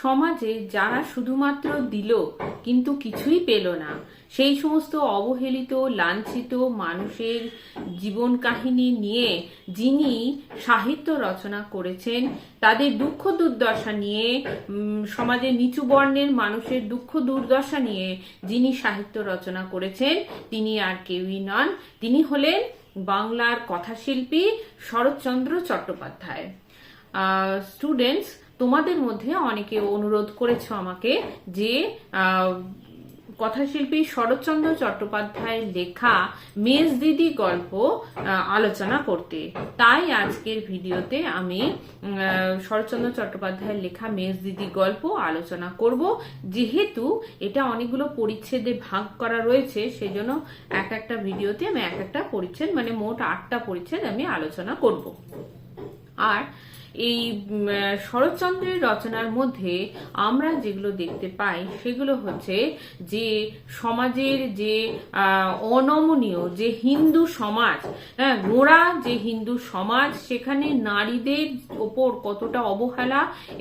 সমাজে যারা শুধুমাত্র দিল, কিন্তু কিছুই পেল না। সেই সমস্ত অবহেলিত, লাঞ্ছিত মানুষের জীবন কাহিনী নিয়ে যিনি সাহিত্য রচনা করেছেন, তাদের দুঃখ দুর্দশা নিয়ে সমাজের নিচু বর্ণের মানুষের দুঃখ দুর্দশা নিয়ে যিনি সাহিত্য রচনা করেছেন, তিনি আর কেউই নন। তিনি হলেন বাংলার কথাশিল্পী শরৎচন্দ্র চট্টোপাধ্যায়। স্টুডেন্টস তোমাদের মধ্যে অনেকে অনুরোধ করেছ আমাকে যে কথাশিল্পী শরৎচন্দ্র চট্টোপাধ্যায়ের লেখা মেজ দিদি গল্প আলোচনা করতে। তাই আজকের ভিডিওতে আমি শরৎচন্দ্র চট্টোপাধ্যায়ের লেখা মেজ দিদি গল্প আলোচনা করব। যেহেতু এটা অনেকগুলো পরিচ্ছেদে ভাগ করা রয়েছে, সেজন্য এক একটা ভিডিওতে আমি এক একটা পরিচ্ছেদ মানে মোট আটটা পরিচ্ছেদ আমি আলোচনা করব। আর এই শরৎচন্দ্রের রচনার মধ্যে আমরা যেগুলো দেখতে পাই, সেগুলো হচ্ছে যে সমাজের যে অনমনীয়, যে হিন্দু সমাজ হ্যাঁ গোড়া যে হিন্দু সমাজ, সেখানে নারীদের ওপর কতটা অবহেলা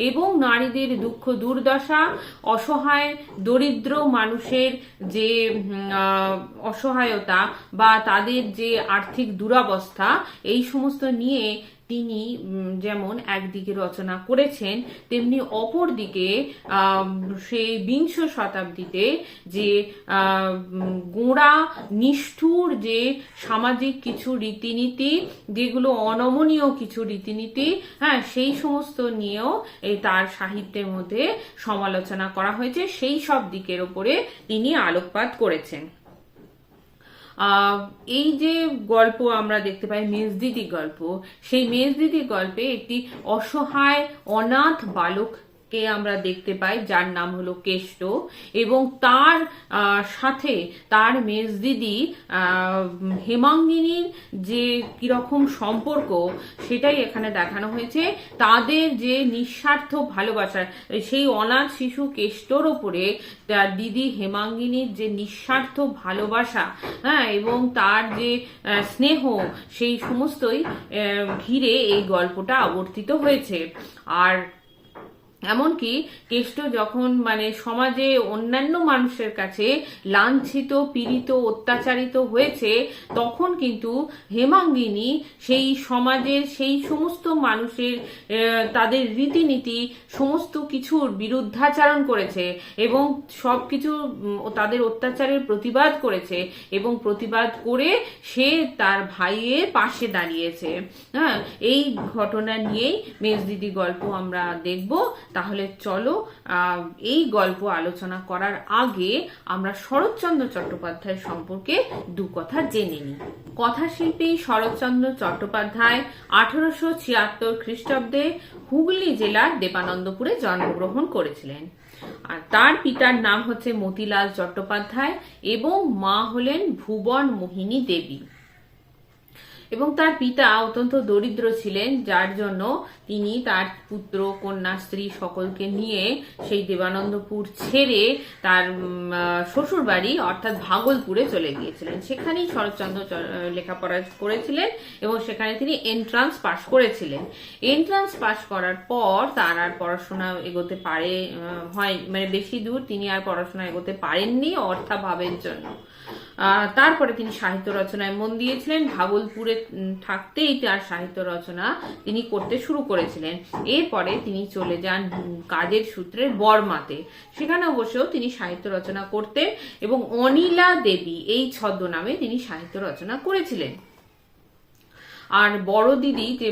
এবং নারীদের দুঃখ দুর্দশা, অসহায়, দরিদ্র মানুষের যে অসহায়তা বা তাদের যে আর্থিক দুরাবস্থা, এই সমস্ত নিয়ে তিনি যেমন একদিকে রচনা করেছেন, তেমনি অপর দিকে সেই বিংশ শতাব্দীতে যে গোঁড়া, নিষ্ঠুর যে সামাজিক কিছু রীতিনীতি, যেগুলো অনমনীয় কিছু রীতিনীতি হ্যাঁ সেই সমস্ত নিয়েও তার সাহিত্যের মধ্যে সমালোচনা করা হয়েছে। সেই সব দিকের ওপরে তিনি আলোকপাত করেছেন। এই যে গল্প আমরা দেখতে পাই মেজদিদি গল্প সেই মেজদিদি গল্পে একটি অসহায় অনাথ বালককে আমরা দেখতে পাই যার নাম হলো কেষ্ট। এবং তার সাথে তার মেজদিদি আহ, হেমাঙ্গিনীর যে কীরকম সম্পর্ক সেটাই এখানে দেখানো হয়েছে। তাদের যে নিঃস্বার্থ ভালোবাসা সেই অনাথ শিশু কেষ্টর ওপরে তার দিদি হেমাঙ্গিনীর যে নিঃস্বার্থ ভালোবাসা হ্যাঁ এবং তার যে স্নেহ সেই সমস্তই ঘিরে এই গল্পটা আবর্তিত হয়েছে। আর এমনকি কেষ্ট যখন মানে সমাজে অন্যান্য মানুষের কাছে লাঞ্ছিত, পীড়িত, অত্যাচারিত হয়েছে, তখন কিন্তু হেমাঙ্গিনী সেই সমাজের, সেই সমস্ত মানুষের তাদের রীতিনীতি, সমস্ত কিছুর বিরুদ্ধাচারণ করেছে এবং সব কিছু তাদের অত্যাচারের প্রতিবাদ করেছে এবং প্রতিবাদ করে সে তার ভাইয়ের পাশে দাঁড়িয়েছে। হ্যাঁ এই ঘটনা নিয়েই মেজদিদি গল্প আমরা দেখব। তাহলে চলো এই গল্প আলোচনা করার আগে আমরা শরৎচন্দ্র চট্টোপাধ্যায় সম্পর্কে দু কথা জেনে নিই। কথাশিল্পী শরৎচন্দ্র চট্টোপাধ্যায় আঠারোশো ছিয়াত্তর খ্রিস্টাব্দে হুগলি জেলার দেবানন্দপুরে জন্মগ্রহণ করেছিলেন। আর তার পিতার নাম হচ্ছে মতিলাল চট্টোপাধ্যায় এবং মা হলেন ভুবন মোহিনী দেবী। এবং তার পিতা অত্যন্ত দরিদ্র ছিলেন, যার জন্য তিনি তার পুত্র, কন্যা, স্ত্রী সকলকে নিয়ে সেই দেবানন্দপুর ছেড়ে তার শ্বশুর বাড়ি অর্থাৎ ভাগলপুরে চলে গিয়েছিলেন। সেখানেই শরৎচন্দ্র লেখাপড়া করেছিলেন এবং সেখানে তিনি এন্ট্রান্স পাশ করেছিলেন। এন্ট্রান্স পাশ করার পর তার আর পড়াশোনা এগোতে পারে হয় মানে বেশি দূর তিনি আর পড়াশোনা এগোতে পারেননি অর্থাভাবের জন্য। তারপরে তিনি সাহিত্য রচনায় মন দিয়েছিলেন। ভাগলপুরে থাকতেই তার সাহিত্য রচনা তিনি করতে শুরু করেছিলেন। এরপরে তিনি চলে যান কাজের সূত্রে বর্মাতে। সেখানে অবশ্যও তিনি সাহিত্য রচনা করতেন এবং অনিলা দেবী এই ছদ্মনামে তিনি সাহিত্য রচনা করেছিলেন। আর বড় দিদি যে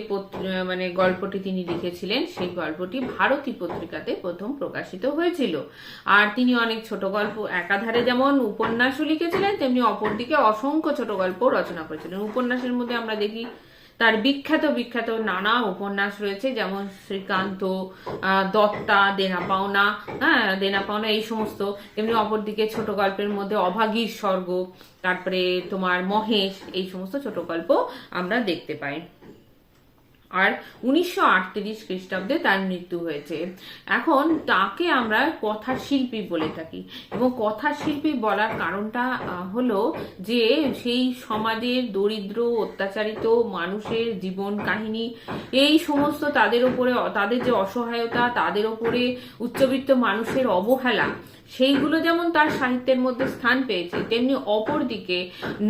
মানে গল্পটি তিনি লিখেছিলেন, সেই গল্পটি ভারতী পত্রিকাতে প্রথম প্রকাশিত হয়েছিল। আর তিনি অনেক ছোট গল্প, একাধারে যেমন উপন্যাসও লিখেছিলেন, তেমনি অপরদিকে অসংখ্য ছোট গল্প রচনা করেছিলেন। উপন্যাসের মধ্যে আমরা দেখি তার বিখ্যাত বিখ্যাত নানা উপন্যাস রয়েছে, যেমন শ্রীকান্ত দত্তা, দেনা পাওনা হ্যাঁ দেনা পাওনা এই সমস্ত। এমনি অপরদিকে ছোট গল্পের মধ্যে অভাগীর স্বর্গ, তারপরে তোমার মহেশ, এই সমস্ত ছোট গল্প আমরা দেখতে পাই। আর উনিশশো আটত্রিশ খ্রিস্টাব্দে তার মৃত্যু হয়েছে। এখন তাকে আমরা কথা শিল্পী বলে থাকি। এবং কথা শিল্পী বলার কারণটা হলো যে সেই সমাজের দরিদ্র, অত্যাচারিত মানুষের জীবন কাহিনী, এই সমস্ত তাদের উপরে তাদের যে অসহায়তা, তাদের উপরে উচ্চবিত্ত মানুষের অবহেলা সেইগুলো যেমন তার সাহিত্যের মধ্যে স্থান পেয়েছে, তেমনি অপরদিকে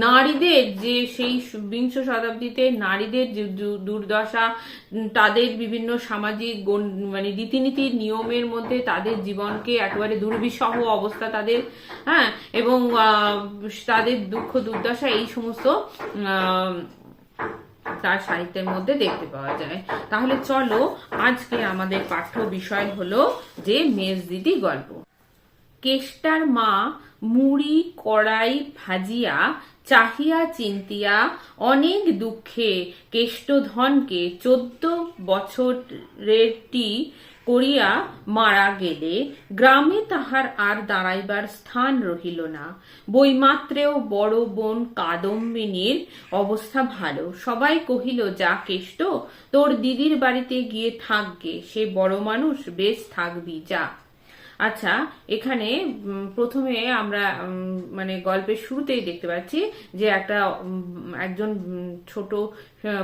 নারীদের যে সেই বিংশ শতাব্দীতে নারীদের যে দুর্দশা তাদের বিভিন্ন সামাজিক মানে রীতিনীতির নিয়মের মধ্যে তাদের জীবনকে একেবারে দুর্বিষহ অবস্থা তাদের হ্যাঁ এবং তাদের দুঃখ, দুর্দশা এই সমস্ত তার সাহিত্যের মধ্যে দেখতে পাওয়া যায়। তাহলে চলো, আজকে আমাদের পাঠ্য বিষয় হলো যে মেজদিদি গল্প। কেষ্টার মা মুড়ি, কড়াই ভাজিয়া, চাহিয়া চিন্তিয়া, অনেক দুঃখে কেষ্টধনকে চোদ্দ বছরেরটি করিয়া মারা গেলে গ্রামে তাহার আর দাঁড়াইবার স্থান রহিল না। বইমাত্রেও বড় বোন কাদম্বিনীর অবস্থা ভালো। সবাই কহিল, যা কেষ্ট, তোর দিদির বাড়িতে গিয়ে থাকগে সে বড় মানুষ, বেশ থাকবি, যা। আচ্ছা এখানে প্রথমে আমরা মানে গল্পের শুরুতেই দেখতে পাচ্ছি যে একটা একজন ছোট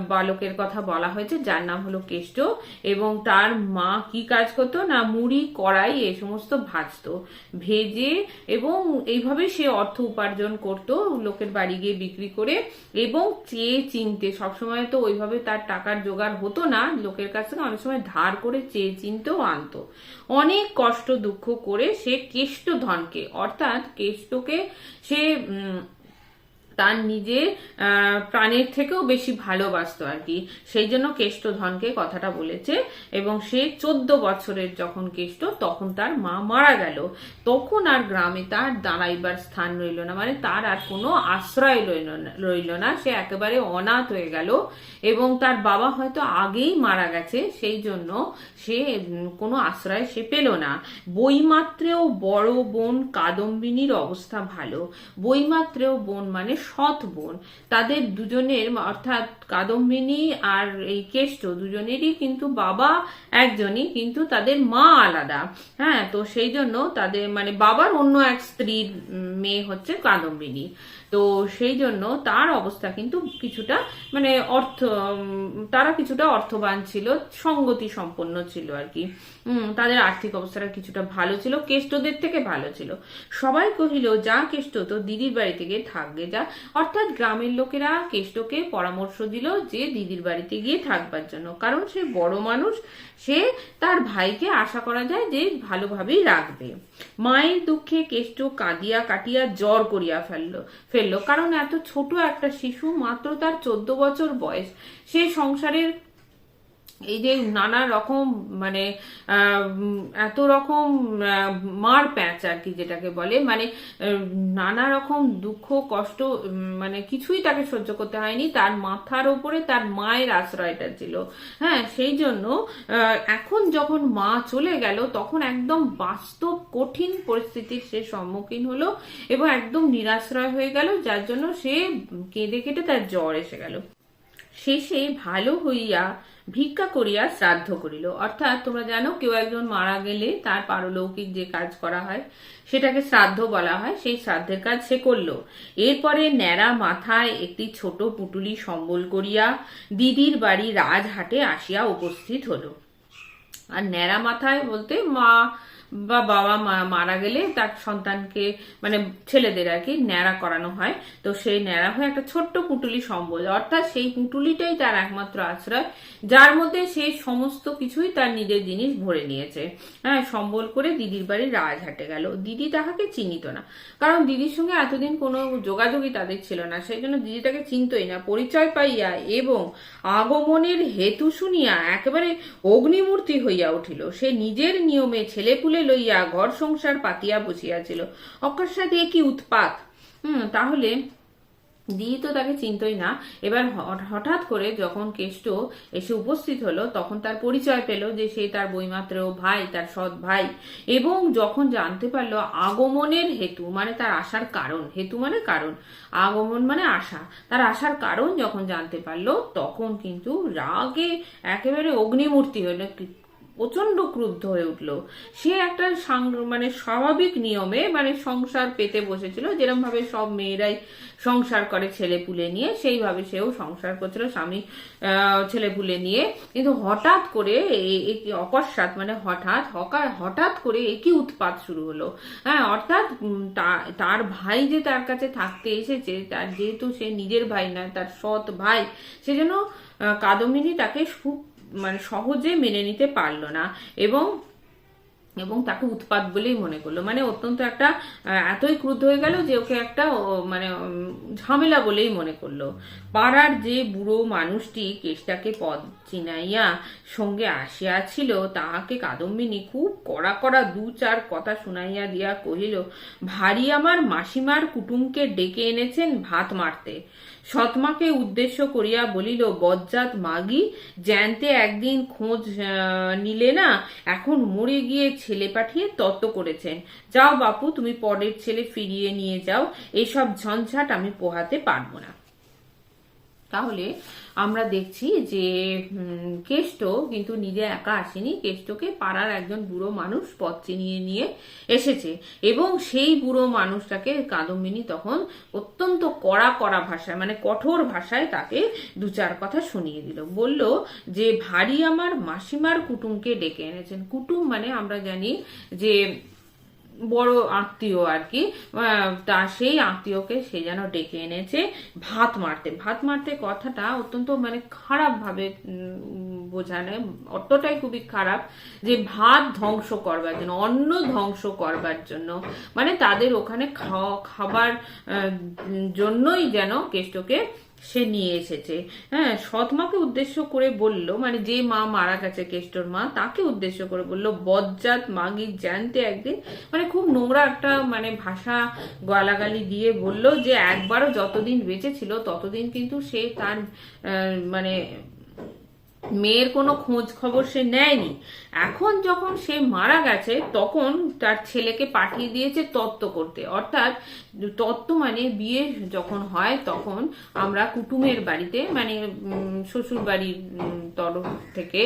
বালকের কথা বলা হয়েছে, যার নাম হলো কেষ্ট, এবং তার মা কি কাজ করতো? না, মুড়ি, কড়াই, এ সমস্ত ভাজতো, ভেজে, এবং এইভাবে সে অর্থ উপার্জন করত, লোকের বাড়ি গিয়ে বিক্রি করে, এবং চেয়ে চিনতে, সবসময় তো ওইভাবে তার টাকার জোগাড় হতো না, লোকের কাছ থেকে অনেক সময় ধার করে চেয়ে চিনতেও আনতো। অনেক কষ্ট দুঃখ করে সে কেষ্ট ধনকে, অর্থাৎ কেষ্টকে সে তার নিজের প্রাণের থেকেও বেশি ভালোবাসত আর কি। সেই জন্য কেষ্ট ধনকে কথাটা বলেছে এবং সে চোদ্দ বছরের যখন কেষ্ট, তখন তার মা মারা গেল। তখন আর গ্রামে তার দাঁড়াইবার স্থান রইল না। মানে তার আর কোনো আশ্রয় রইল না রইল না। সে একেবারে অনাথ হয়ে গেল। এবং তার বাবা হয়তো আগেই মারা গেছে, সেই জন্য সে কোনো আশ্রয় সে পেল না। বইমাত্রেও বড় বোন কাদম্বিনীর অবস্থা ভালো। বইমাত্রেও বোন মানে সৎ বোন। তাদের দুজনের, অর্থাৎ কাদম্বিনী আর এই কেষ্ট দুজনেরই কিন্তু বাবা একজনই, কিন্তু তাদের মা আলাদা। হ্যাঁ তো সেই জন্য তাদের মানে বাবার অন্য এক স্ত্রীর মেয়ে হচ্ছে কাদম্বিনী। তো সেই জন্য তার অবস্থা কিন্তু কিছুটা মানে অর্থ তারা কিছুটা অর্থবান ছিল, সঙ্গতি সম্পন্ন ছিল আর কি। তাদের আর্থিক অবস্থাটা কিছুটা ভালো ছিল, কেষ্টদের থেকে ভালো ছিল। সবাই কহিল, যা কেষ্ট, তো দিদির বাড়িতে গিয়ে থাকবে যা। অর্থাৎ গ্রামের লোকেরা কেষ্টকে পরামর্শ দিল যে দিদির বাড়িতে গিয়ে থাকবার জন্য। কারণ সে বড় মানুষ সে তার ভাইকে আশা করা যায় যে ভালোভাবেই রাখবে। মায়ের দুঃখে কেষ্ট কাঁদিয়া কাটিয়া জ্বর করিয়া ফেলল ফেলল। কারণ এত ছোট একটা শিশু মাত্র তার চোদ্দ বছর বয়স। সে সংসারের এই যে নানা রকম মানে এত রকম মার প্যাঁচ আর কি যেটাকে বলে মানে নানা রকম দুঃখ, কষ্ট মানে কিছুই তাকে সহ্য করতে হয়নি। তার মাথার উপরে তার মায়ের আশ্রয়টা ছিল। হ্যাঁ সেই জন্য এখন যখন মা চলে গেল, তখন একদম বাস্তব কঠিন পরিস্থিতির সে সম্মুখীন হলো এবং একদম নিরাশ্রয় হয়ে গেল, যার জন্য সে কেঁদে কেটে তার জ্বর এসে গেল। শেষে ভালো হইয়া ভিক্ষা করিয়া শ্রাদ্ধ করিল। অর্থাৎ তোমরা জানো, কেউ একজন মারা গেলে তার পারলৌকিক যে কাজ করা হয়, সেটাকে শ্রাদ্ধ বলা হয়, সেই শ্রাদ্ধের কাজ সে করল। এরপরে ন্যাড়া মাথায় একটি ছোট পুটুলি সম্বল করিয়া দিদির বাড়ি রাজহাটে আসিয়া উপস্থিত হলো। আর ন্যাড়া মাথায় বলতে মা বা বাবা মা মারা গেলে তার সন্তানকে মানে ছেলেদের আর কি ন্যাড়া করানো হয়। তো সেই ন্যাড়া হয়ে একটা ছোট্ট পুটুলি সম্বল, অর্থাৎ সেই পুটুলিটাই তার একমাত্র আশ্রয়, যার মধ্যে সে সমস্ত কিছুই তার নিজের জিনিস ভরে নিয়েছে। হ্যাঁ সম্বল করে দিদির বাড়ি রাজহাটে গেল। দিদি তাহাকে চিনিত না, কারণ দিদির সঙ্গে এতদিন কোনো যোগাযোগই তাদের ছিল না। সেই জন্য দিদি তাকে চিনতই না, পরিচয় পাইয়া এবং আগমনের হেতু শুনিয়া একেবারে অগ্নিমূর্তি হইয়া উঠিল। সে নিজের নিয়মে ছেলেপুলে লইয়া ঘর সংসার পাতিয়া বসিয়াছিল। অকস্মাৎ এ কি উৎপাত? হুম, তাহলে দিদি তো তাকে চিনতই না। এবার হঠাৎ করে যখন কেষ্ট এসে উপস্থিত হলো, তখন তার পরিচয় পেল যে সে তার বইমাত্র ভাই, তার সৎ ভাই। এবং যখন জানতে পারল আগমনের হেতু মানে তার আসার কারণ। হেতু মানে কারণ, আগমন মানে আসা তার আসার কারণ যখন জানতে পারল, তখন কিন্তু রাগে একেবারে অগ্নিমূর্তি হলো। প্রচণ্ড ক্রুদ্ধ হয়ে উঠল। সে একটা মানে স্বাভাবিক নিয়মে মানে সংসার পেতে বসেছিল। যেরকম ভাবে সব মেয়েরাই সংসার করে ছেলে পুলে নিয়ে সেইভাবে সেও সংসার করছিল স্বামী ছেলে পুলে নিয়ে। কিন্তু হঠাৎ করে এ- এ কি অকস্মাৎ মানে হঠাৎ হকা- হঠাৎ করে একই উৎপাত শুরু হলো। হ্যাঁ অর্থাৎ তার ভাই যে তার কাছে থাকতে এসেছে তার যেহেতু সে নিজের ভাই না তার সৎ ভাই সেজন্য আহ, কাদম্বিনী তাকে খুব মানে সহজে মেনে নিতে পারল না এবং এবং তাকে উৎপাত বলেই মনে করল। মানে অত্যন্ত একটা এতই ক্রুদ্ধ হয়ে গেল যে ওকে একটা মানে ঝামেলা বলেই মনে করল। পাড়ার যে বুড়ো মানুষটি কেষ্টাকে পদ চিনাইয়া সঙ্গে আসিয়াছিল, তাহাকে কাদম্বিনী খুব কড়া কড়া দু চার কথা শুনাইয়া দিয়া কহিল, ভারী আমার মাসিমার কুটুমকে ডেকে এনেছেন ভাত মারতে। সৎমাকে উদ্দেশ্য করিয়া বলিল, বজ্জাত মাগি, জ্যান্তে একদিন খোঁজ নিলে না, এখন মরে গিয়ে ছেলে পাঠিয়ে তত্ত্ব করেছেন। যাও বাপু, তুমি পরের ছেলে ফিরিয়ে নিয়ে যাও, এসব ঝঞ্ঝাট আমি পোহাতে পারব না। তাহলে আমরা দেখছি যে কেষ্ট কিন্তু নিজে একা আসেনি। কেষ্টকে পাড়ার একজন বুড়ো মানুষ পথ চিনিয়ে নিয়ে এসেছে। এবং সেই বুড়ো মানুষটাকে কাদম্বিনী তখন অত্যন্ত কড়া কড়া ভাষায় মানে কঠোর ভাষায় তাকে দু চার কথা শুনিয়ে দিল। বলল যে, ভারী আমার মাসিমার কুটুমকে ডেকে এনেছেন। কুটুম মানে আমরা জানি যে বড় আত্মীয় আর কি তা সেই আত্মীয়কে সে যেন ডেকে এনেছে ভাত মারতে। ভাত মারতে কথাটা অত্যন্ত মানে খারাপ ভাবে উম, বোঝানো অতটাই খুবই খারাপ যে ভাত ধ্বংস করবার জন্য অন্ন ধ্বংস করবার জন্য মানে তাদের ওখানে খাওয়া খাবার জন্যই যেন কেষ্টকে সে নিয়ে এসেছে। হ্যাঁ সৎ সৎমাকে উদ্দেশ্য করে বলল মানে যে মা মারা গেছে কেষ্টর মা, তাকে উদ্দেশ্য করে বলল, বজ্জাত মাগি জানতে একদিন মানে খুব নোংরা একটা মানে ভাষা গালাগালি দিয়ে বলল যে একবারও যতদিন বেঁচে ছিল ততদিন কিন্তু সে তার মানে মেয়ের কোনো খোঁজ খবর সে নেয়নি। এখন যখন সে মারা গেছে, তখন তার ছেলেকে পাঠিয়ে দিয়েছে তত্ত্ব করতে। অর্থাৎ তত্ত্ব মানে বিয়ে যখন হয়, তখন আমরা কুটুমের বাড়িতে মানে শ্বশুর বাড়ির তরফ থেকে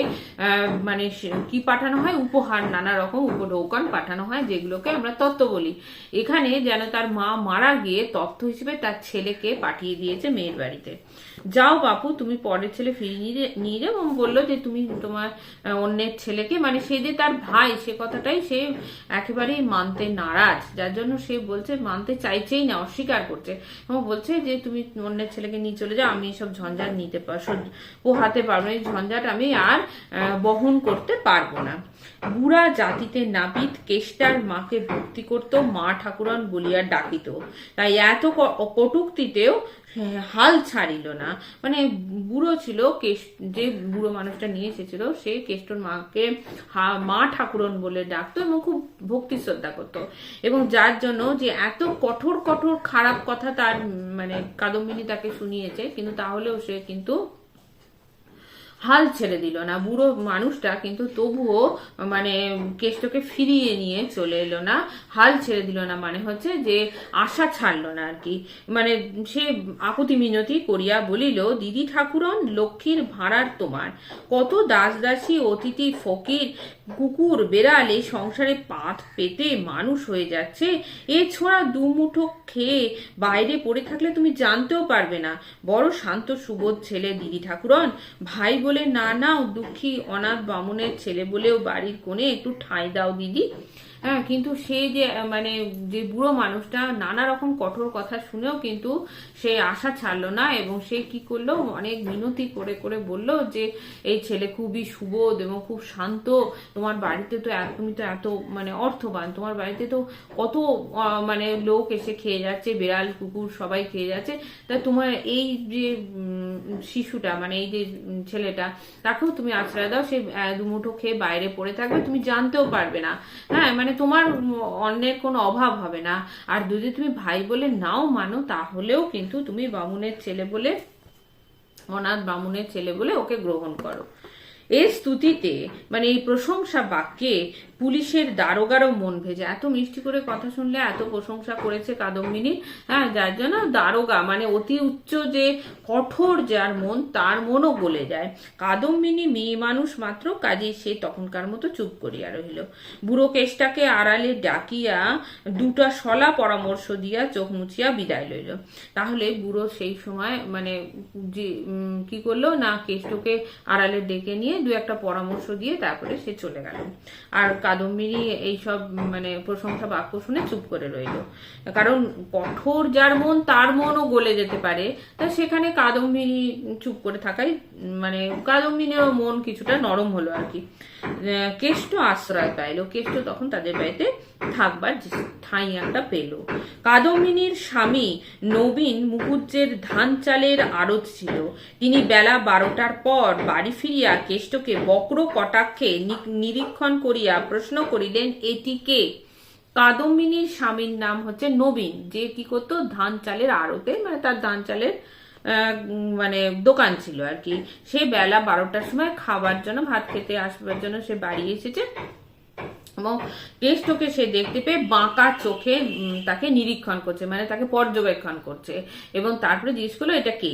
মানে কি পাঠানো হয়? উপহার, নানা রকম উপঢৌকন পাঠানো হয়, যেগুলোকে আমরা তত্ত্ব বলি। এখানে যেন তার মা মারা গিয়ে তত্ত্ব হিসেবে তার ছেলেকে পাঠিয়ে দিয়েছে মেয়ের বাড়িতে। যাও বাপু, তুমি পরের ছেলে ফিরিয়ে নিয়ে নিয়ে যাও। এবং বলল যে তুমি তোমার অন্যের ছেলেকে মানে সে যে তার ভাই, সে কথাটাই সে একেবারেই মানতে নারাজ। যার জন্য সে বলছে, মানতে চাইছেই না, অস্বীকার করছে। এবং বলছে যে তুমি অন্যের ছেলেকে নিয়ে চলে যাও, আমি এসব ঝঞ্ঝাট নিতে পার সহ্য- পোহাতে পারব এই ঝঞ্ঝাট আমি আর বহন করতে পারব না। বুড়া জাতিতে নাপিত কেষ্টার মাকে ভক্তি করত, মা ঠাকুরন বলিয়া ডাকিত। তাই এত কটুক্তিতেও হাল ছাড়িল না। মানে বুড়ো ছিল, কেশ, যে বুড়ো মানুষটা নিয়ে এসেছিল, সে কেষ্টর মাকে মা ঠাকুরন বলে ডাকতো এবং খুব ভক্তি শ্রদ্ধা করতো। এবং যার জন্য যে এত কঠোর কঠোর, খারাপ কথা তার মানে কাদম্বিনী তাকে শুনিয়েছে, কিন্তু তাহলেও সে কিন্তু হাল ছেড়ে দিল না, বুড়ো মানুষটা কিন্তু তবুও মানে কেষ্টকে ফিরিয়ে নিয়ে চলে এলো না, হাল ছেড়ে দিল না মানে হচ্ছে যে আশা ছাড়লো না আর কি। মানে সে আকুতি মিনতি করিয়া বলিল, দিদি ঠাকুরন, লক্ষ্মীর ভাড়ার তোমার। কত দাস দাসী অতিথি, ফকির, কুকুর, বেড়াল, এই সংসারে পাত পেতে মানুষ হয়ে যাচ্ছে। এ ছোড়া দুমুঠো খেয়ে বাইরে পড়ে থাকলে তুমি জানতেও পারবে না। বড় শান্ত, সুবোধ ছেলে, দিদি ঠাকুরন, ভাই বলে না নাও দুঃখী অনাথ বামুনের ছেলে বলেও বাড়ির কোণে একটু ঠাঁই দাও দিদি। হ্যাঁ কিন্তু সে যে মানে যে বুড়ো মানুষটা নানা রকম কঠোর কথা শুনেও কিন্তু সে আশা ছাড়লো না এবং সে কি করল? অনেক মিনতি করে করে বলল যে, এই ছেলে খুবই সুবোধ এবং খুব শান্ত। তোমার বাড়িতে তো তুমি তো এত মানে অর্থবান। তোমার বাড়িতে তো কত মানে লোক এসে খেয়ে যাচ্ছে, বেড়াল, কুকুর সবাই খেয়ে যাচ্ছে। তা তোমার এই যে শিশুটা মানে এই যে ছেলেটা, তাকেও তুমি আশ্রয় দাও। সে দুমুঠো খেয়ে বাইরে পড়ে থাকবে। তুমি জানতেও পারবে না। হ্যাঁ মানে মানে তোমার অন্যের কোনো অভাব হবে না। আর যদি তুমি ভাই বলে নাও মানো, তাহলেও কিন্তু তুমি বামুনের ছেলে বলে, অনাথ ব্রাহ্মণের ছেলে বলে ওকে গ্রহণ করো। এই স্তুতিতে মানে এই প্রশংসা বাক্যে পুলিশের দারোগারও মন ভেজে, এত মিষ্টি করে কথা শুনলে, এত প্রশংসা করেছে কাদম্বিনী হ্যাঁ যার জন্য দারোগা মানে অতি উচ্চ যে কঠোর যার মন, তার মনও গলে যায়। কাদম্বিনী মেয়ে মানুষ মাত্র কাজে সে তখনকার মতো চুপ করিয়া রহিল। বুড়ো কেষ্টাকে আড়ালে ডাকিয়া, দুটা সলা পরামর্শ দিয়া চোখ মুছিয়া বিদায় লইল। তাহলে বুড়ো সেই সময় মানে যে কি করল, না, কেষ্টকে আড়ালে ডেকে নিয়ে দু একটা পরামর্শ দিয়ে তারপরে সে চলে গেল। আর কাদম্বিনী এইসব মানে প্রশংসা বাক্য শুনে চুপ করে রইল। কারণ কঠোর যার মন, তার মনও গলে যেতে পারে। তা সেখানে কাদম্বিনী চুপ করে থাকাই মানে কাদম্বিনীরও মন কিছুটা নরম হলো আর কি। কেষ্ট আশ্রয় পাইলো। কেষ্ট তখন তাদের বাড়িতে থাকবার ঠাঁই একটা পেল। স্বামী নবীন ধান চালের আড়ত ছিল। তিনি বেলা বারোটার পর বাড়ি ফিরিয়া কেষ্টকে বক্র কটাক্ষে নিরীক্ষণ করিয়া প্রশ্ন করিলেন, এটি কে? কাদম্বিনীর স্বামীর নাম হচ্ছে নবীন। যে কি করতো? ধান চালের আড়তে মানে তার ধান চালের মানে দোকান ছিল আর কি। সে বেলা বারোটার সময় খাবার জন্য, ভাত খেতে আসবার জন্য সে বাড়ি এসেছে। এবং কেষ্টকে সে দেখতে পেয়ে বাঁকা চোখে তাকে নিরীক্ষণ করছে মানে তাকে পর্যবেক্ষণ করছে। এবং তারপরে জিজ্ঞেস করল, এটা কে?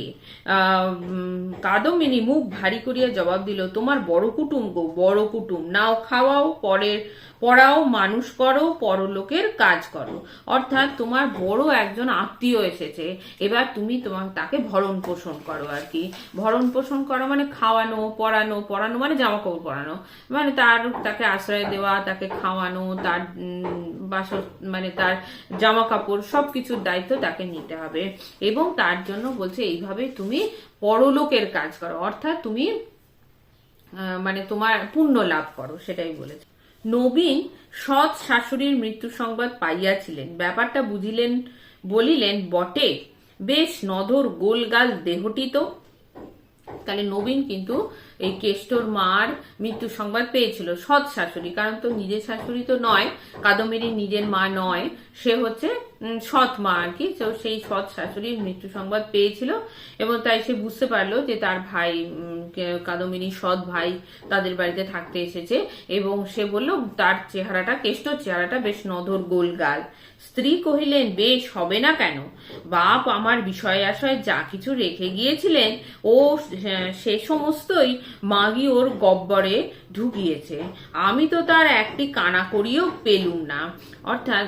কাদম্বিনী মুখ ভারী করিয়া জবাব দিল, তোমার বড় কুটুম গো, বড় কুটুম। নাও খাওয়াও, পরের, পড়াও, মানুষ করো, পরলোকের কাজ করো। অর্থাৎ তোমার বড় একজন আত্মীয় এসেছে। এবার তুমি তোমার, তাকে ভরণ পোষণ করো আর কি। ভরণ পোষণ করো মানে খাওয়ানো, পড়ানো পড়ানো মানে জামা কাপড় পরানো। মানে তার, তাকে আশ্রয় দেওয়া, তাকে খাওয়ানো, তার বাস মানে তার জামা কাপড় সব কিছুর দায়িত্ব তাকে নিতে হবে। এবং তার জন্য বলছে, এইভাবে তুমি পরলোকের কাজ করো। অর্থাৎ তুমি মানে তোমার পুণ্য লাভ করো, সেটাই বলেছে। নবীন সৎ শাশুড়ির মৃত্যু সংবাদ পাইয়াছিলেন। ব্যাপারটা বুঝিলেন, বলিলেন, বটে, বেশ নধর গোলগাল দেহটি তো। তাহলে নবীন কিন্তু এই কেষ্টর মার মৃত্যু সংবাদ পেয়েছিল সৎ শাশুড়ি কারণ তো নিজের শাশুড়ি তো নয় কাদম্বরী নিজের মা নয় সে হচ্ছে সৎ মা আর কি তো সেই সৎ শাশুড়ির মৃত্যু সংবাদ পেয়েছিল এবং তাই সে বুঝতে পারল যে তার ভাই উম, কে- কাদম্বিনীর সৎ ভাই তাদের বাড়িতে থাকতে এসেছে এবং সে বলল তার চেহারাটা কেষ্টর চেহারাটা বেশ নধর গোল গাল। স্ত্রী কহিলেন বেশ হবে না কেন? বাপ আমার বিষয় আশয় যা কিছু রেখে গিয়েছিলেন ও সে সমস্তই মাগি ওর গব্বরে ঢুকিয়েছে। আমি তো তার একটি কানা করিও পেলুম না। অর্থাৎ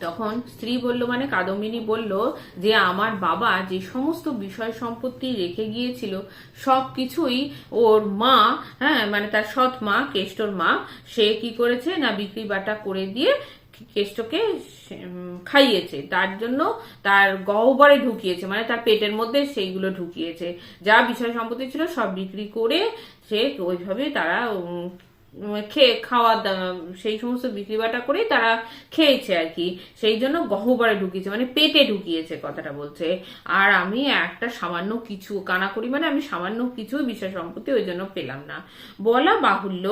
তখন স্ত্রী বলল মানে কাদম্বিনী বলল যে, আমার বাবা যে সমস্ত বিষয় সম্পত্তি রেখে গিয়েছিল, সব কিছুই ওর মা হ্যাঁ মানে তার সৎ মা, কেষ্টর মা, সে কি করেছে না বিক্রি বাটা করে দিয়ে কেষ্টকে খাইয়েছে। তার জন্য তার গহ্বরে ঢুকিয়েছে মানে তার পেটের মধ্যে সেইগুলো ঢুকিয়েছে। যা বিষয় সম্পত্তি ছিল সব বিক্রি করে সে ওইভাবে তারা খেয়ে খাওয়া সেই সমস্ত বিক্রি বাটা করেই তারা খেয়েছে আর কি। সেই জন্য গহ্বরে ঢুকিয়েছে মানে পেটে ঢুকিয়েছে কথাটা বলছে। আর আমি একটা সামান্য কিছু কানাকড়ি মানে আমি সামান্য কিছু বিষয় সম্পত্তি ওই জন্য পেলাম না। বলা বাহুল্য,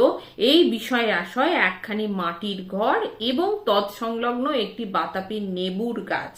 এই বিষয়ে আশয় একখানি মাটির ঘর এবং তৎসংলগ্ন একটি বাতাপি নেবুর গাছ।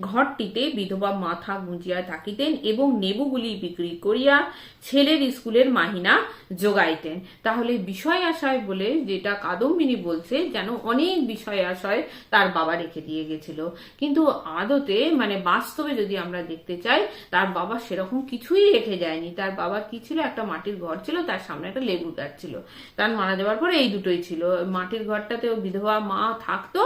ঘরটিতে বিধবা মাথা গুঁজিয়া থাকিতেন এবং নেবুগুলি বিক্রি করিয়া ছেলের স্কুলের মাহিনা যোগাইতেন তাহলে বিষয় আশয় বলে যেটা কাদম্বিনী বলছে, যেন অনেক বিষয় আশয় তার বাবা রেখে দিয়ে গেছিল। কিন্তু আদতে মানে বাস্তবে যদি আমরা দেখতে চাই, তার বাবা সেরকম কিছুই রেখে যায়নি। তার বাবা কি ছিল? একটা মাটির ঘর ছিল, তার সামনে একটা লেবু গাছ ছিল। তার মারা যাওয়ার পরে এই দুটোই ছিল। মাটির ঘরটাতে ও বিধবা মা থাকতো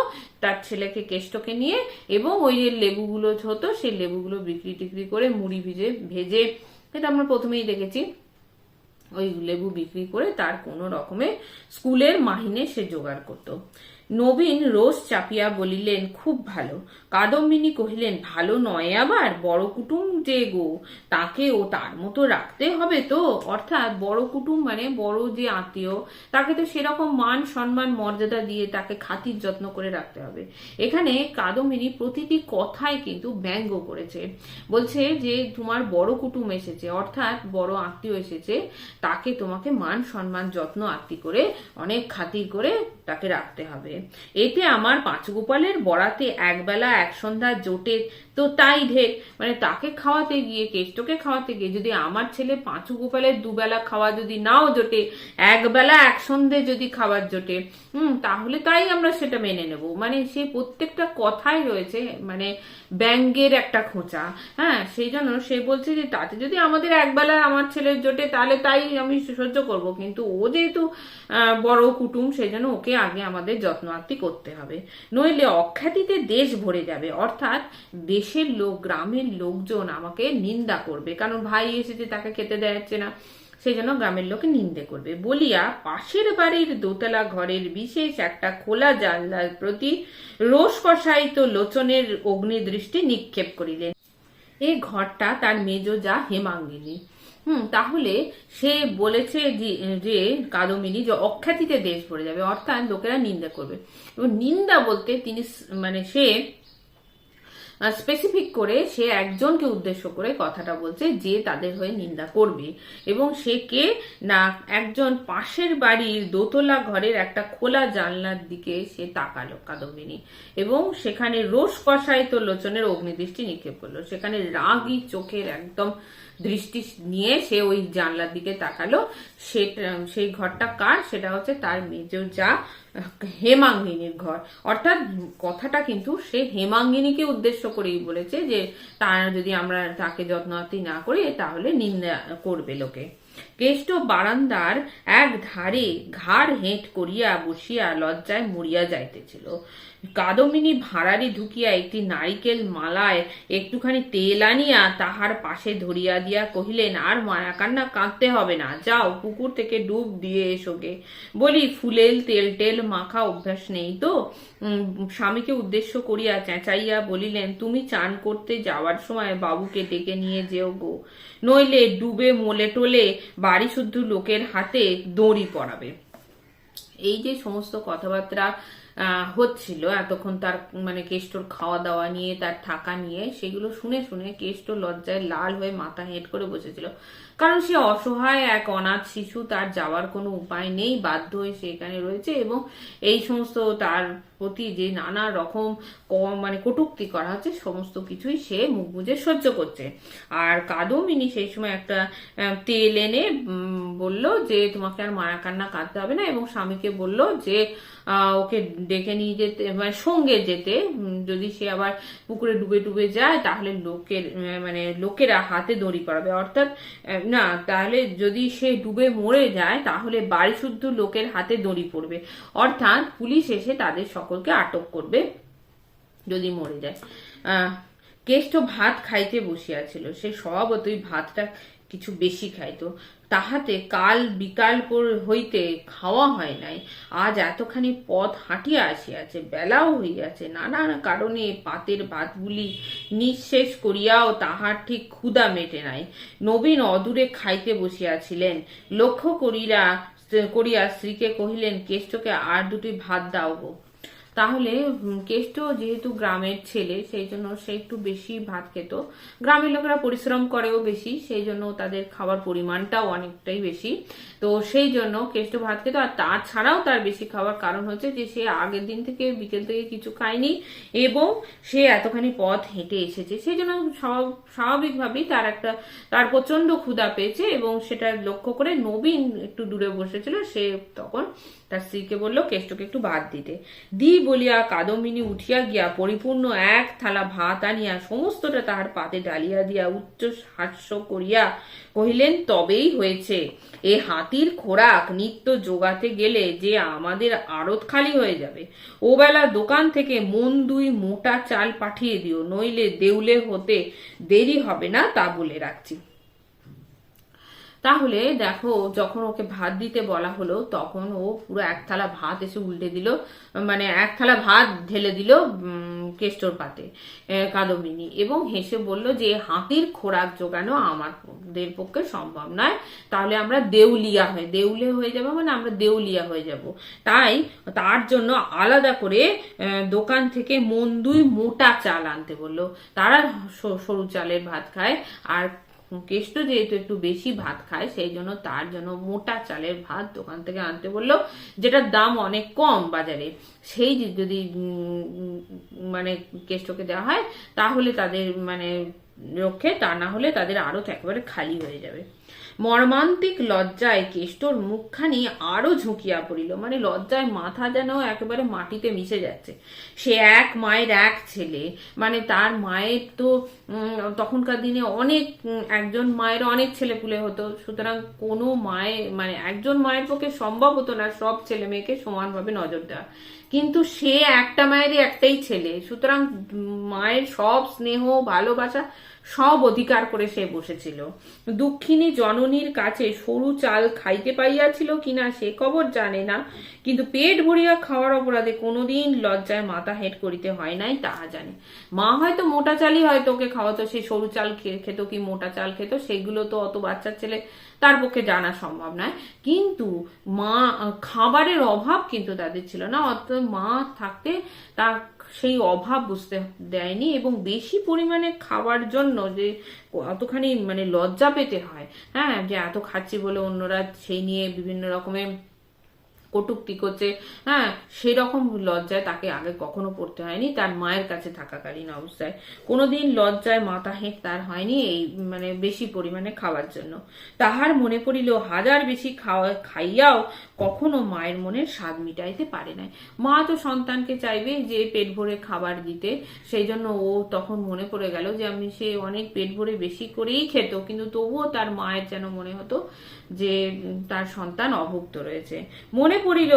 তার ছেলেকে কেষ্টকে নিয়ে এবং ওই যে লেবুগুলো হতো, সেই লেবুগুলো বিক্রি টিক্রি করে মুড়ি ভিজে, ভেজে, এটা আমরা প্রথমেই দেখেছি, ওই লেবু বিক্রি করে তার কোনো রকমে স্কুলের মাহিনে সে জোগাড় করত। নবীন রোজ চাপিয়া বলিলেন, খুব ভালো। কাদম্বিনী কহিলেন, ভালো নয় আবার, বড় কুটুম যে গো তাকে ও তার মতো রাখতে হবে তো? অর্থাৎ বড় কুটুম মানে বড় যে আত্মীয়, তাকে তো সেরকম মান, সম্মান, মর্যাদা দিয়ে তাকে খাতির, যত্ন করে রাখতে হবে। এখানে কাদম্বিনী প্রতিটি কথায় কিন্তু ব্যঙ্গ করেছে। বলছে যে, তোমার বড় কুটুম এসেছে, অর্থাৎ বড় আত্মীয় এসেছে, তাকে তোমাকে মান, সম্মান, যত্ন, আত্মি করে অনেক খাতির করে তাকে রাখতে হবে। এতে আমার পাঁচ গোপালের বরাতে একবেলা এক সন্ধ্যা জোটে তো তাই ঢের মানে তাকে খাওয়াতে গিয়ে, কেষ্টকে খাওয়াতে গিয়ে যদি আমার ছেলে পাঁচু গোপালের দুবেলা খাওয়া যদি নাও জোটে, একবেলা এক সন্ধে যদি খাবার জোটে, হুম, তাহলে তাই আমরা সেটা মেনে নেব। মানে সে প্রত্যেকটা কথাই রয়েছে মানে ব্যঙ্গের একটা খোঁচা। হ্যাঁ সেই জন্য সে বলছে যে তাতে যদি আমাদের একবেলা আমার ছেলের জোটে, তাহলে তাই আমি সহ্য করব। কিন্তু ও যেহেতু বড় কুটুম, সেই জন্য ওকে আগে আমাদের যত্ন আত্তি করতে হবে। নইলে অখ্যাতিতে দেশ ভরে যাবে। অর্থাৎ দেশের লোক, গ্রামের লোকজন আমাকে নিন্দা করবে। কারণ ভাই এসেছে, তাকে খেতে দেওয়া যাচ্ছে না। সেই জন্য গ্রামের লোকে নিন্দে করবে। বলিয়া পাশের বাড়ির দোতলা ঘরের বিশেষ একটা খোলা জানলার প্রতি রোষ কষায়িত লোচনের অগ্নিদৃষ্টি নিক্ষেপ করিলেন। এই ঘরটা তার মেজ যা হেমাঙ্গিনী। হুম, তাহলে সে বলেছে যে- যে কাদমিনী যে অখ্যাতিতে দেশ ভরে যাবে, অর্থাৎ লোকেরা নিন্দা করবে। এবং নিন্দা বলতে তিনি মানে সে স্পেসিফিক করে সে একজনকে উদ্দেশ্য করে কথাটা বলছে যে তাদের হয়ে নিন্দা করবে এবং সে কে? না, একজন পাশের বাড়ির দোতলা ঘরের একটা খোলা জানলার দিকে সে তাকালো কাদম্বিনী এবং সেখানে রোষ কষায়িত লোচনের অগ্নিদৃষ্টি নিক্ষেপ করল। সেখানে রাগই চোখের একদম দৃষ্টি নিয়ে সে ওই জানলার দিকে তাকালো। সেটা সেই ঘরটা কার? সেটা হচ্ছে তার মেজর যা, হেমাঙ্গিনীর ঘর। অর্থাৎ কথাটা কিন্তু সে হেমাঙ্গিনীকে উদ্দেশ্য করেই বলেছে যে, তার যদি আমরা তাকে যত্নআতি না করি, তাহলে নিন্দা করবে লোকে। কেষ্ট বারান্দার এক ধারে ঘাড় হেঁট করিয়া বসিয়া লজ্জায় মরিয়া যাইতেছিল। কাদমিনী ভাড়ারি ঢুকিয়া একটি নারিকেল মালায় একটুখানি তেল আনিয়া তাহার পাশে ধরিয়া দিয়া কহিলেন, আর মায়া কান্না কাঁদতে হবে না, যাও, পুকুর থেকে ডুব দিয়ে এসোগে। বলি, ফুলেল তেল টেল মাখা অভ্যাস নেই তো? স্বামীকে উদ্দেশ্য করিয়া চেঁচাইয়া বলিলেন, তুমি চান করতে যাওয়ার সময় বাবুকে ডেকে নিয়ে যেও গো। নইলে ডুবে মোলে টোলে বাড়ি শুদ্ধ লোকের হাতে দড়ি পড়াবে এই যে সমস্ত কথাবার্তা হচ্ছিল এতক্ষণ তার মানে কেষ্টর খাওয়া দাওয়া নিয়ে, তার থাকা নিয়ে, সেগুলো শুনে শুনে কেষ্ট লজ্জায় লাল হয়ে মাথা হেঁট করে বসেছিল। কারণ সে অসহায় এক অনাথ শিশু, তার যাওয়ার কোনো উপায় নেই, বাধ্য হয়ে সে এখানে রয়েছে এবং এই সমস্ত তার প্রতি যে নানা রকম মানে কটূক্তি করা হচ্ছে, সমস্ত কিছুই সে মুখ বুঝে সহ্য করছে। আর কাদমিনী সেই সময় একটা তেল এনে বলল যে তোমাকে আর মায়া কান্না কাঁদতে হবে না এবং স্বামীকে বলল যে ওকে ডেকে নিয়ে যেতে মানে সঙ্গে যেতে। যদি সে আবার পুকুরে ডুবে ডুবে যায়, তাহলে লোকের মানে লোকেরা হাতে দড়ি পড়াবে অর্থাৎ না, তাহলে যদি সে ডুবে মরে যায়, তাহলে বাড়ি শুদ্ধ লোকের হাতে দড়ি পড়বে। অর্থাৎ পুলিশ এসে তাদের সকলকে আটক করবে যদি মরে যায়। কেষ্ট ভাত খাইতে বসিয়াছিল। সে স্বভাবতই ভাতটা কিছু বেশি খাইতো তাহাতে কাল বিকাল হইতে খাওয়া হয় নাই। আজ এতখানি পথ হাঁটিয়া আসিয়াছে, বেলাও হইয়াছে। নানান কারণে পাতের ভাতগুলি নিঃশেষ করিয়াও তাহার ঠিক ক্ষুধা মেটে নাই। নবীন অদূরে খাইতে বসিয়াছিলেন। লক্ষ্য করিয়া করিয়া স্ত্রীকে কহিলেন, কেষ্টকে আর দুটি ভাত দাও গো। তাহলে কেষ্ট যেহেতু গ্রামের ছেলে, সেই জন্য সে একটু বেশি ভাত খেত। গ্রামের লোকেরা পরিশ্রম করেও বেশি, সেই জন্য তাদের খাবার পরিমাণটাও অনেকটাই বেশি। তো সেই জন্য কেষ্ট ভাত খেত, আর তাছাড়াও তার বেশি খাওয়ার কারণ হচ্ছে যে, সে আগের দিন থেকে বিকেল থেকে কিছু খায়নি এবং সে এতখানি পথ হেঁটে এসেছে। সেই জন্য স্বাভাব- স্বাভাবিকভাবেই তার একটা, তার প্রচণ্ড ক্ষুধা পেয়েছে এবং সেটা লক্ষ্য করে নবীন একটু দূরে বসেছিল। সে তখন তার স্ত্রীকে বলল, কেষ্টকে একটু ভাত দিতে। দি বলিয়া কাদম্বিনী উঠিয়া গিয়া পরিপূর্ণ এক থালা ভাত আনিয়া সমস্তটা তাহার পাতে ডালিয়া দিয়া উচ্চ হাস্য করিয়া কহিলেন, তবেই হয়েছে। এ হাতির খোরাক নিত্য জোগাতে গেলে যে আমাদের আড়ত খালি হয়ে যাবে। ও বেলা দোকান থেকে মন দুই মোটা চাল পাঠিয়ে দিও, নইলে দেউলে হতে দেরি হবে না তা বলে রাখছি। তাহলে দেখো যখন ওকে ভাত দিতে বলা হলো তখন ও পুরো এক থালা ভাত এসে উল্টে দিল মানে এক থালা ভাত ঢেলে দিল কেষ্টর পাতে আহ, কাদম্বিনী। এবং হেসে বলল যে হাতির খোরাক জোগানো আমাদের পক্ষে সম্ভব নয়। তাহলে আমরা দেউলিয়া হয়ে দেউলে হয়ে যাব মানে আমরা দেউলিয়া হয়ে যাব। তাই তার জন্য আলাদা করে দোকান থেকে মন্দুই মোটা চাল আনতে বলল। তারা সরু চালের ভাত খায় আর কেষ্ট যেহেতু একটু বেশি ভাত খায়, সেই জন্য তার জন্য মোটা চালের ভাত দোকান থেকে আনতে বলল যেটার দাম অনেক কম বাজারে। সেই যদি মানে কেষ্টকে দেওয়া হয়, তাহলে তাদের মানে রক্ষে, তা না হলে তাদের আরও একেবারে খালি হয়ে যাবে। মর্মান্তিক লজ্জায় কেষ্টর মুখখানি আরও ঝুঁকিয়া পড়িল। মানে লজ্জায় মাথা যেন একেবারে মাটিতে মিশে যাচ্ছে। সে এক মায়ের এক ছেলে। মানে তার মায়ের তো তখনকার দিনে অনেক একজন মায়ের অনেক ছেলে পুলে হতো। সুতরাং কোনো মায়ের মানে একজন মায়ের পক্ষে সম্ভব হতো না সব ছেলে মেয়েকে সমানভাবে নজর দেওয়া। কিন্তু সে একটা মায়েরই একটাই ছেলে। সুতরাং মায়ের সব স্নেহ, ভালোবাসা সব অধিকার করে সে বসেছিল। দুঃখিনী জননীর কাছে সরু চাল খাইতে পাইয়াছিল কিনা সে খবর জানে না, কিন্তু পেট ভরিয়া খাওয়ার অপরাধে কোনোদিন লজ্জায় মাথা হেট করিতে হয় নাই, তাহা জানে। মা হয়তো মোটা চালই হয়তো ওকে খাওয়াতো, সে সরু চাল খেত কি মোটা চাল খেত, সেগুলো তো অত বাচ্চার ছেলে তার পক্ষে জানা সম্ভব নয়। কিন্তু মা, খাবারের অভাব কিন্তু তাদের ছিল না অত মা থাকতে তার সেই অভাব বুঝতে দেয়নি এবং বেশি পরিমাণে খাওয়ার জন্য যে অতখানি মানে লজ্জা পেতে হয়। হ্যাঁ যে এত খাচ্ছি বলে অন্যরা সেই নিয়ে বিভিন্ন রকমের কটুক্তি করছে। হ্যাঁ সেরকম লজ্জায় তাকে আগে কখনো পড়তে হয়নি। তার মায়ের কাছে থাকাকালীন অবস্থায়। কোনোদিন লজ্জায় মাথা হেঁট তার হয়নি এই মানে বেশি পরিমাণে খাওয়ার জন্য। তাহার মনে পড়িল, হাজার বেশি খাওয়া, খাইয়াও কখনো মায়ের মনের স্বাদ মিটাইতে পারে নাই। মা তো সন্তানকে চাইবে যে পেট ভরে খাবার দিতে। সেই জন্য ও তখন মনে পড়ে গেল যে আমি সে অনেক পেট ভরে বেশি করেই খেত। কিন্তু তবুও তার মায়ের যেন মনে হতো যে তার সন্তান অভুক্ত রয়েছে। মনে পড়িল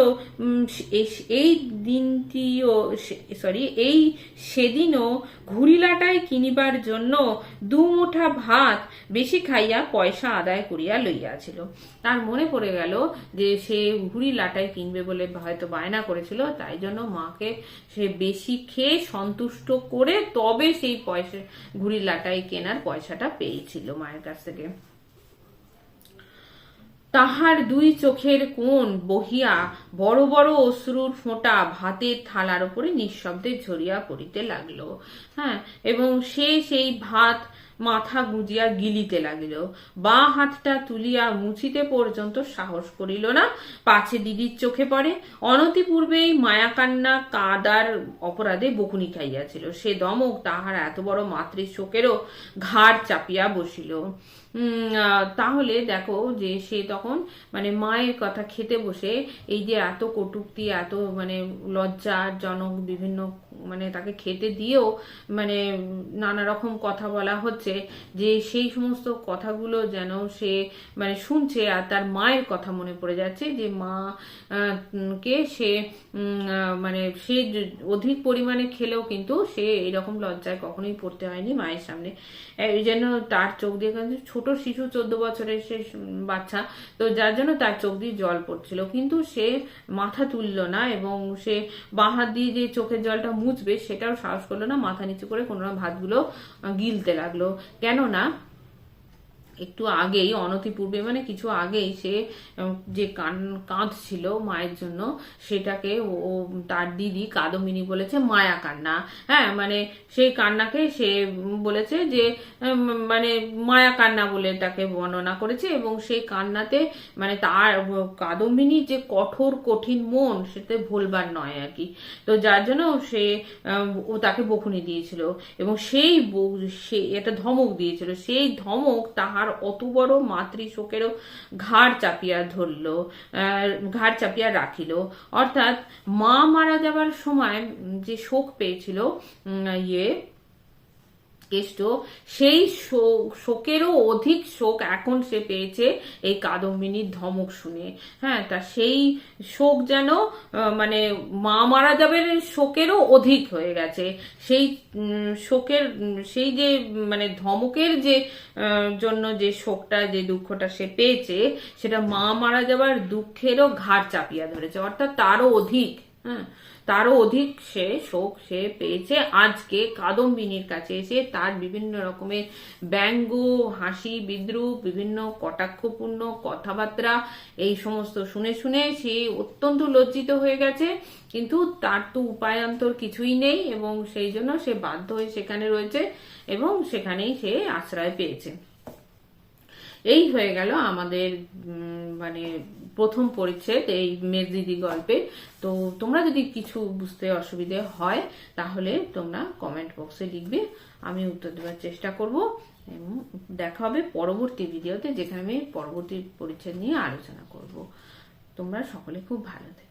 এই- দিনটিও সরি এই সেদিনও ঘুরিলাটায় কিনিবার জন্য দু মুঠা ভাত বেশি খাইয়া পয়সা আদায় করিয়া লইয়াছিল। তার মনে পড়ে গেল যে সে ঘুড়ি লাটাই কিনবে বলে হয়তো বায়না করেছিল, তাই জন্য মাকে সে বেশি খেয়ে সন্তুষ্ট করে তবে সেই পয়সা ঘুড়ি লাটাই কেনার পয়সাটা পেয়েছিল মায়ের কাছ থেকে। তাহার দুই চোখের কোণ বহিয়া বড় বড় অশ্রুর ফোঁটা ভাতের থালার উপরে নিঃশব্দে ঝরিয়া পড়িতে লাগল। হ্যাঁ এবং সে সেই ভাত মাথা গুজিয়া গিলিতে লাগিল। বা হাতটা তুলিয়া মুছিতে পর্যন্ত সাহস করিল না। পাছে দিদির চোখে পড়ে। অনতিপূর্বেই মায়াকান্না কাদার অপরাধে বকুনি খাইয়াছিল। সে দমক তাহার এত বড় মাতৃ শোকেরও ঘাড় চাপিয়া বসিল। তাহলে দেখো যে সে তখন মানে মায়ের কথা খেতে বসে এই যে এত কটুক্তি, এত মানে লজ্জাজনক বিভিন্ন মানে তাকে খেতে দিয়েও মানে নানা রকম কথা বলা হচ্ছে যে সেই সমস্ত কথাগুলো যেন সে মানে শুনছে আর তার মায়ের কথা মনে পড়ে যাচ্ছে যে মা কে সে মানে সে অধিক পরিমাণে খেলেও কিন্তু সে এরকম লজ্জায় কখনোই পড়তে হয়নি মায়ের সামনে। এই জন্য তার চোখ দিয়ে কিন্তু ছোট শিশু চোদ্দ বছরের সে বাচ্চা, তো যার জন্য তার চোখ দিয়ে জল পড়ছিল। কিন্তু সে মাথা তুললো না এবং সে বাঁ হাত দিয়ে যে চোখের জলটা মুছবে, সেটাও সাহস করল না, মাথা নিচু করে কোনো ভাতগুলো গিলতে লাগল। কেননা একটু আগেই অনতিপূর্বে মানে কিছু আগেই সে যে কান, কাঁদছিল মায়ের জন্য, সেটাকে ও তার দিদি কাদমিনী বলেছে মায়া কান্না। হ্যাঁ মানে সেই কান্নাকে সে বলেছে যে মানে মায়া কান্না বলে তাকে বর্ণনা করেছে এবং সেই কান্নাতে মানে তার কাদম্বিনীর যে কঠোর, কঠিন মন সেটা ভুলবার নয় আর কি। তো যার জন্য সে ও তাকে বকুনি দিয়েছিল এবং সেই সে, এটা ধমক দিয়েছিল। সেই ধমক তাহার অত বড় মাতৃ শোকেরও ঘাড় চাপিয়া ধরল ঘাড় চাপিয়া রাখিল। অর্থাৎ মা মারা যাবার সময় যে শোক পেয়েছিল ইয়ে কেষ্ট সেই শোকেরও অধিক শোক এখন সে পেয়েছে এই কাদম্বিনীর ধমক শুনে। হ্যাঁ তা সেই শোক যেন মানে মা মারা যাবে শোকেরও অধিক হয়ে গেছে। সেই শোকের, সেই যে মানে ধমকের যে জন্য যে শোকটা, যে দুঃখটা সে পেয়েছে, সেটা মা মারা যাবার দুঃখেরও ঘাড় চাপিয়া ধরেছে, অর্থাৎ তারও অধিক হ্যাঁ। তারও অধিক সে শোক সে পেয়েছে। আজকে কাদম্বিনীর কাছে এসে তার বিভিন্ন রকমের ব্যঙ্গ, হাসি, বিদ্রুপ, বিভিন্ন কটাক্ষপূর্ণ কথাবার্তা, এই সমস্ত শুনে শুনে সে অত্যন্ত লজ্জিত হয়ে গেছে। কিন্তু তার তো উপায়ান্তর কিছুই নেই এবং সেই জন্য সে বাধ্য হয়ে সেখানে রয়েছে এবং সেখানেই সে আশ্রয় পেয়েছে। এই হয়ে গেল আমাদের মানে প্রথম পরিচ্ছেদ এই মেজদিদি গল্পে। তো তোমরা যদি কিছু বুঝতে অসুবিধে হয়, তাহলে তোমরা কমেন্ট বক্সে লিখবে, আমি উত্তর দেওয়ার চেষ্টা করব এবং দেখা হবে পরবর্তী ভিডিওতে যেখানে আমি পরবর্তী পরিচ্ছেদ নিয়ে আলোচনা করব। তোমরা সকলে খুব ভালো থেকো।